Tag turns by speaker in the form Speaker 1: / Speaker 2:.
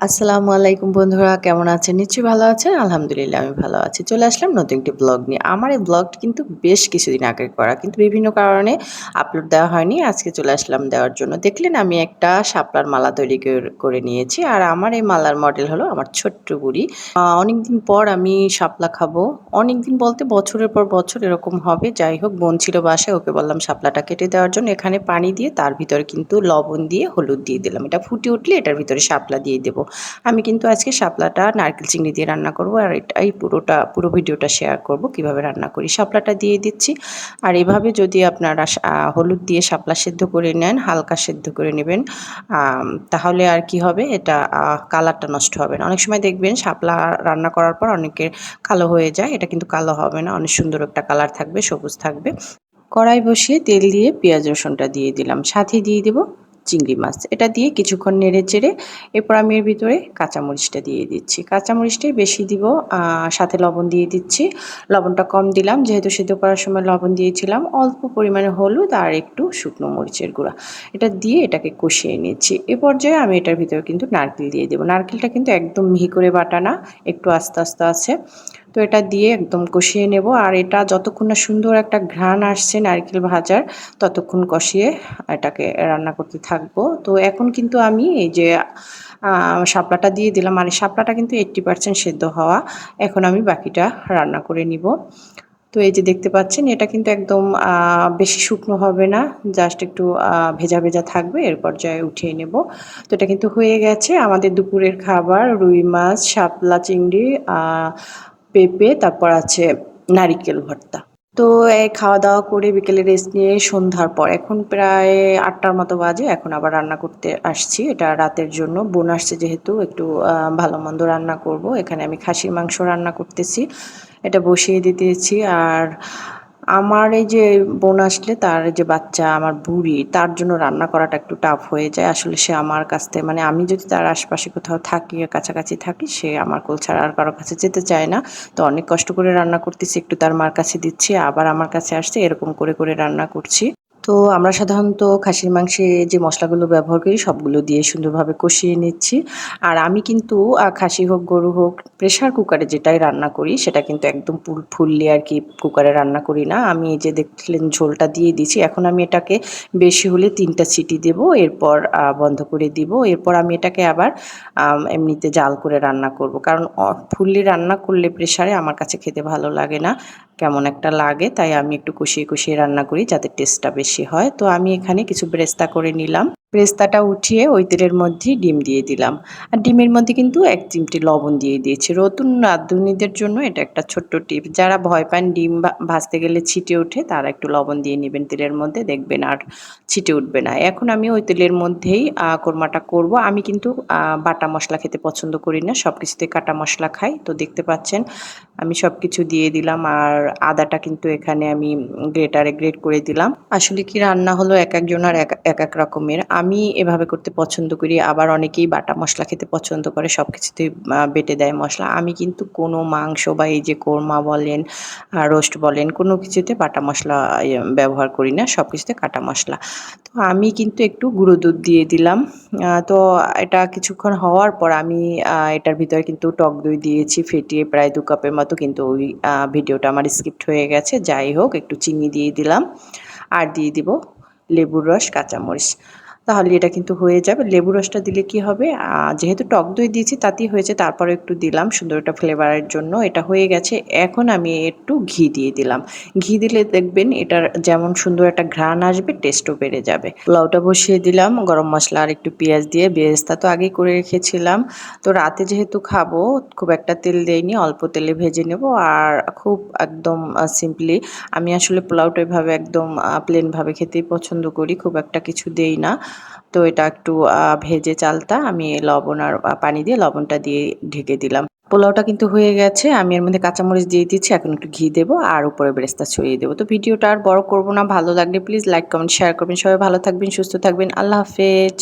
Speaker 1: আসসালামু আলাইকুম বন্ধুরা, কেমন আছেন? নিশ্চয়ই ভালো আছেন? আলহামদুলিল্লাহ, আমি ভালো আছি। চলে আসলাম নতুন একটি ব্লগ নিয়ে। আমার এই ব্লগটি কিন্তু বেশ কিছুদিন আগে করা, কিন্তু বিভিন্ন কারণে আপলোড দেওয়া হয়নি। আজকে চলে আসলাম দেওয়ার জন্য। দেখলেন, আমি একটা শাপলার মালা তৈরি কর- নিয়েছি। আর আমার এই মালার মডেল হলো আমার ছোট্ট বুড়ি। অনেকদিন পর আমি শাপলা খাব। অনেকদিন বলতে বছরের পর বছর এরকম হবে। যাই হোক, বোন ছিল বাসায়, ওকে বললাম শাপলাটা কেটে দেওয়ার জন্য। এখানে পানি দিয়ে, তার ভিতরে কিন্তু লবণ দিয়ে হলুদ দিয়ে দিলাম। এটা ফুটে উঠলে এটার ভিতরে শাপলা দিয়ে দেবো। আমি কিন্তু আজকে শাপলাটা নারকেল চিংড়ি দিয়ে রান্না করব, আর এটাই পুরোটা, পুরো ভিডিওটা শেয়ার করব, কীভাবে রান্না করি। শাপলাটা দিয়ে দিচ্ছি, আর এভাবে যদি আপনারা হলুদ দিয়ে শাপলা সেদ্ধ করে নেন, হালকা সেদ্ধ করে নেবেন তাহলে আর কি হবে? এটা কালারটা নষ্ট হবে না। অনেক সময় দেখবেন শাপলা রান্না করার পর অনেকের কালো হয়ে যায়, এটা কিন্তু কালো হবে না, অনেক সুন্দর একটা কালার থাকবে, সবুজ থাকবে। কড়াই বসিয়ে তেল দিয়ে পেঁয়াজ রসুনটা দিয়ে দিলাম। সাথে দিয়ে দেবো চিংড়ি মাছ। এটা দিয়ে কিছুক্ষণ নেড়ে চেড়ে এরপর আমি এর ভিতরে কাঁচামরিচটা দিয়ে দিচ্ছি। কাঁচামরিচটাই বেশি দিব সাথে লবণ দিয়ে দিচ্ছি। লবণটা কম দিলাম, যেহেতু সেদ্ধ করার সময় লবণ দিয়েছিলাম। অল্প পরিমাণে হলুদ আর একটু শুকনো মরিচের গুঁড়া। এটা দিয়ে এটাকে কষিয়ে নিচ্ছি। এ পর্যায়ে আমি এটার ভিতরে কিন্তু নারকেল দিয়ে দেবো। নারকেলটা কিন্তু একদম মিহি করে বাটা না, একটু আস্তে আস্তে আছে। তো এটা দিয়ে একদম কষিয়ে নেব। আর এটা যতক্ষণ না সুন্দর একটা ঘ্রাণ আসছে নারকেল ভাজার, ততক্ষণ কষিয়ে এটাকে রান্না করতে থাকব। তো এখন কিন্তু আমি এই যে শাপলাটা দিয়ে দিলাম। আর এই শাপলাটা কিন্তু এইট্টি পার্সেন্ট সেদ্ধ হওয়া। এখন আমি বাকিটা রান্না করে নিব। তো এই যে দেখতে পাচ্ছেন, এটা কিন্তু একদম বেশি শুকনো হবে না। জাস্ট একটু ভেজা ভেজা থাকবে, এর পর্যায়ে উঠিয়ে নেব। তো এটা কিন্তু হয়ে গেছে। আমাদের দুপুরের খাবার রুই মাছ, শাপলা, চিংড়ি পেঁপে, তারপর আছে নারিকেল ভর্তা। তো খাওয়া দাওয়া করে বিকেলে রেস্ট নিয়ে সন্ধ্যার পর, এখন প্রায় আটটার মতো বাজে, এখন আবার রান্না করতে আসছি। এটা রাতের জন্য, বোন আসছে যেহেতু, একটু ভালো মন্দ রান্না করব। এখানে আমি খাসির মাংস রান্না করতেছি। এটা বসিয়ে দিতেছি, আর আমার এই যে বোন আসলে, তার যে বাচ্চা, আমার বুড়ি, তার জন্য রান্না করাটা একটু টাফ হয়ে যায়। আসলে সে আমার কাছ থেকে মানে আমি যদি তার আশপাশে কোথাও থাকি কাছাকাছি থাকি, সে আমার কোল ছাড়া আর কারোর কাছে যেতে চায় না। তো অনেক কষ্ট করে রান্না করতেছি, একটু তার মার কাছে দিচ্ছি, আবার আমার কাছে আসছে, এরকম করে করে রান্না করছি। তো আমরা সাধারণত খাসির মাংসে যে মশলাগুলো ব্যবহার করি, সবগুলো দিয়ে সুন্দরভাবে কষিয়ে নিচ্ছি। আর আমি কিন্তু খাসি হোক, গরু হোক প্রেশার কুকারে যেটাই রান্না করি, সেটা কিন্তু একদম ফুল, ফুললি আর কি কুকারে রান্না করি না। আমি এই যে দেখলেন ঝোলটা দিয়ে দিয়েছি, এখন আমি এটাকে বেশি হলে তিনটা সিটি দেব, এরপর বন্ধ করে দিব। এরপর আমি এটাকে আবার এমনিতে জাল করে রান্না করব। কারণ ফুললি রান্না করলে প্রেশারে আমার কাছে খেতে ভালো লাগে না, কেমন একটা লাগে, তাই আমি একটু কষিয়ে কষিয়ে রান্না করি, যাতে টেস্টটা বেশি হয় তো আমি এখানে কিছু ব্রেস্তা করে নিলাম। ব্রেস্তাটা উঠিয়ে ওই তেলের মধ্যেই ডিম দিয়ে দিলাম। আর ডিমের মধ্যে কিন্তু এক চিমটি লবণ দিয়ে দিয়েছি। নতুন রাঁধুনিদের জন্য এটা একটা ছোট্ট টিপ। যারা ভয় পান ডিম ভাজতে গেলে ছিটে ওঠে, তারা একটু লবণ দিয়ে নেবেন তেলের মধ্যে, দেখবেন আর ছিটে উঠবে না। এখন আমি ওই তেলের মধ্যেই কোরমাটা করব। আমি কিন্তু বাটা মশলা খেতে পছন্দ করি না সব কিছুতে কাটা মশলা খাই। তো দেখতে পাচ্ছেন, আমি সব কিছু দিয়ে দিলাম আর আদাটা কিন্তু এখানে আমি গ্রেটারে গ্রেট করে দিলাম। আসলে কি রান্না হলো এক একজনের এক এক এক রকমের। আমি এভাবে করতে পছন্দ করি। আবার অনেকেই বাটা মশলা খেতে পছন্দ করে সব কিছুতে বেটে দেয় মশলা। আমি কিন্তু কোনো মাংস বা এই যে কোরমা বলেন রোস্ট বলেন কোনো কিছুতে বাটা মশলা ইয়ে, ব্যবহার করি না সব কিছুতে কাটা মশলা। তো আমি কিন্তু একটু গুঁড়ো দুধ দিয়ে দিলাম। তো এটা কিছুক্ষণ হওয়ার পর আমি এটার ভিতরে কিন্তু টক দই দিয়েছি ফেটিয়ে প্রায় দু কাপের মতো কিন্তু ওই ভিডিওটা আমার স্কিপ্ট হয়ে গেছে। যাই হোক একটু চিনি দিয়ে দিলাম। আর দিয়ে দিব লেবুর রস কাঁচামরিচ। তাহলে এটা কিন্তু হয়ে যাবে। লেবু রসটা দিলে কি হবে? যেহেতু টক দই দিয়েছি, তাতেই হয়েছে। তারপরে একটু দিলাম সুন্দর একটা ফ্লেভারের জন্য। এটা হয়ে গেছে। এখন আমি একটু ঘি দিয়ে দিলাম। ঘি দিলে দেখবেন এটার যেমন সুন্দর একটা ঘ্রাণ আসবে টেস্টও বেড়ে যাবে। পোলাওটা বসিয়ে দিলাম, গরম মশলা আর একটু পেঁয়াজ দিয়ে। বেরেস্তা তো আগেই করে রেখেছিলাম। তো রাতে যেহেতু খাব, খুব একটা তেল দেইনি, অল্প তেলে ভেজে নেব। আর খুব একদম সিম্পলি আমি আসলে পোলাওটা এভাবে একদম প্লেনভাবে খেতেই পছন্দ করি। খুব একটা কিছু দেই না। তো এটা একটু ভেজে চালটা আমি লবণ আর পানি দিয়ে লবণটা দিয়ে ঢেকে দিলাম। পোলাওটা কিন্তু হয়ে গেছে। আমি এর মধ্যে কাঁচামরিচ দিয়ে দিচ্ছি। এখন একটু ঘি দেবো আর উপরে বেরেস্তা ছড়িয়ে দেবো। তো ভিডিওটা আর বড় করব না। ভালো লাগলে প্লিজ লাইক, কমেন্ট, শেয়ার করবেন। সবাই ভালো থাকবেন, সুস্থ থাকবেন। আল্লাহ হাফেজ।